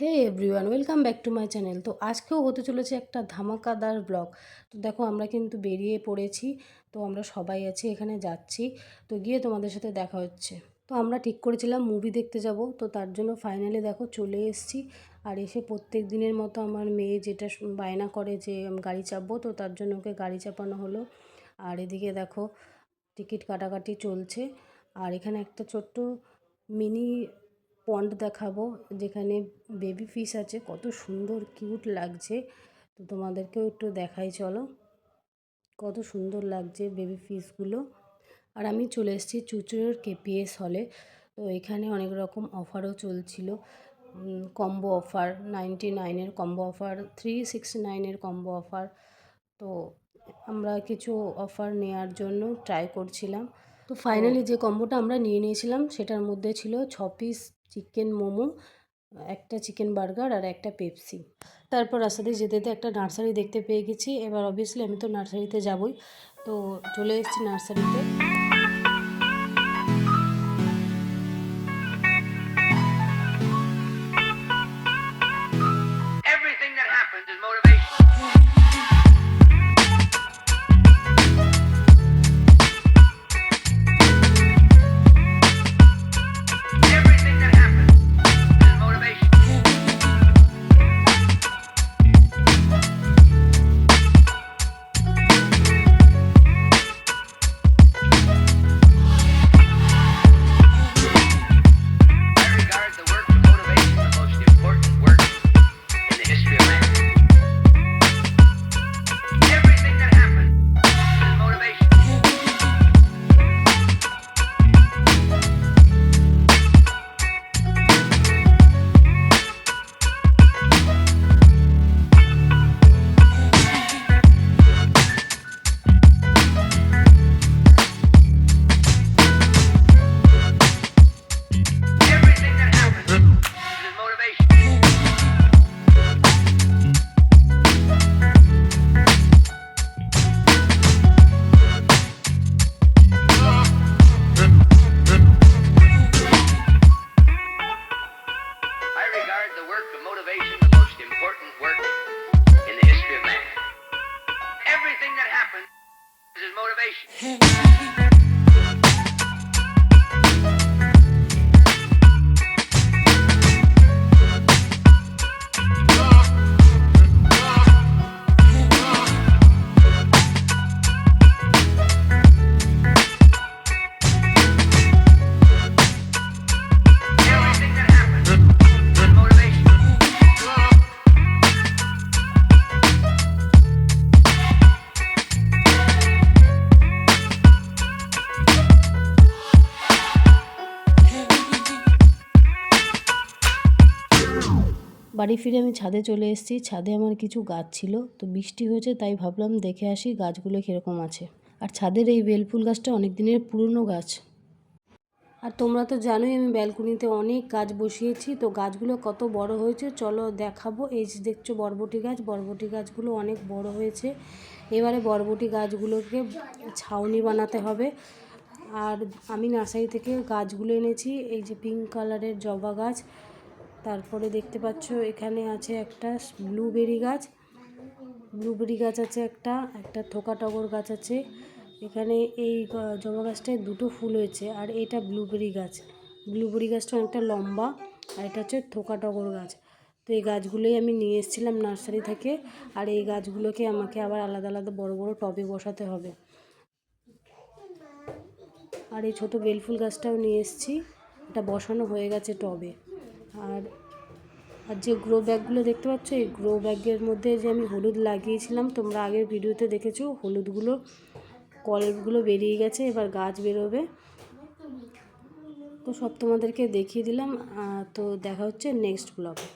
Hey everyone welcome back to my channel তো আজকেও হতে চলেছে একটা ধামাকাদার ব্লগ তো দেখো, আমরা কিন্তু বেরিয়ে পড়েছি। তো আমরা সবাই আছি, এখানে যাচ্ছি। তো গিয়ে তোমাদের সাথে দেখা হচ্ছে। তো আমরা ঠিক করেছিলাম মুভি দেখতে যাব। তো তার জন্য ফাইনালি দেখো চলে এসেছি। আর এসে প্রত্যেক দিনের মতো আমার মেয়ে যেটা বায়না করে যে গাড়ি চাপবো, তো তার জন্য ওকে গাড়ি চাপানো হলো। আর এদিকে দেখো, টিকিট কাটাকাটি চলছে। আর এখানে একটা ছোট্ট মিনি পন্ড দেখাবো, যেখানে বেবি ফিশ আছে, কত সুন্দর কিউট লাগছে। তো তোমাদেরকেও একটু দেখাই, চলো। কত সুন্দর লাগছে বেবি ফিশগুলো আর আমি চলে এসেছি চুচুড়োর কেপিএস হলে তো এখানে অনেক রকম অফারও চলছিল। কম্বো অফার নাইনটি নাইনের কম্বো অফার থ্রি সিক্সটি নাইনের কম্বো অফার তো আমরা কিছু অফার নেওয়ার জন্য ট্রাই করছিলাম। তো ফাইনালি যে কম্বোটা আমরা নিয়ে নিয়েছিলাম সেটার মধ্যে ছিল ছ পিস চিকেন মোমো একটা চিকেন বার্গার আর একটা পেপসি তারপর রাস্তা দিয়ে যেতে যেতে একটা নার্সারি দেখতে পেয়ে গেছি। এবার অবভিয়াসলি আমি তো নার্সারিতে যাবই। তো চলে এসেছি নার্সারিতে বাড়ি ফিরে আমি ছাদে চলে এসেছি। ছাদে আমার কিছু গাছ ছিল, তো বৃষ্টি হয়েছে, তাই ভাবলাম দেখে আসি গাছগুলো কীরকম আছে। আর ছাদের এই বেলফুল গাছটা অনেক দিনের পুরনো গাছ। আর তোমরা তো জানোই আমি ব্যালকনিতে অনেক গাছ বসিয়েছি, তো গাছগুলো কত বড় হয়েছে, চলো দেখাবো। এই যে দেখছ বরবটি গাছ, বরবটি গাছগুলো অনেক বড় হয়েছে। এবারে বরবটি গাছগুলোকে ছাউনি বানাতে হবে। আর আমি নার্সারি থেকে গাছগুলো এনেছি, এই যে পিঙ্ক কালারের জবা গাছ। তারপরে দেখতে পাচ্ছ এখানে আছে একটা ব্লুবেরি গাছ। ব্লুবেরি গাছ আছে একটা একটা থোকা টগর গাছ আছে। এখানে এই জবা গাছটায় দুটো ফুল হয়েছে আর এটা ব্লুবেরি গাছ। ব্লুবেরি গাছটা অনেকটা লম্বা আর এটা হচ্ছে থোকা টগর গাছ। তো এই গাছগুলোই আমি নিয়ে এসেছিলাম নার্সারি থেকে আর এই গাছগুলোকে আমাকে আবার আলাদা আলাদা বড় বড় টবে বসাতে হবে। আর এই ছোটো বেলফুল গাছটাও নিয়ে এসেছি। এটা বসানো হয়ে গেছে টবে। আর আর যে গ্রো ব্যাগগুলো দেখতে পাচ্ছ, এই গ্রো ব্যাগের মধ্যে যে আমি হলুদ লাগিয়েছিলাম, তোমরা আগের ভিডিওতে দেখেছ, হলুদগুলো, কলগুলো বেরিয়ে গেছে, এবার গাছ বেরোবে। তো সব তোমাদেরকে দেখিয়ে দিলাম তো দেখা হচ্ছে নেক্সট ব্লগে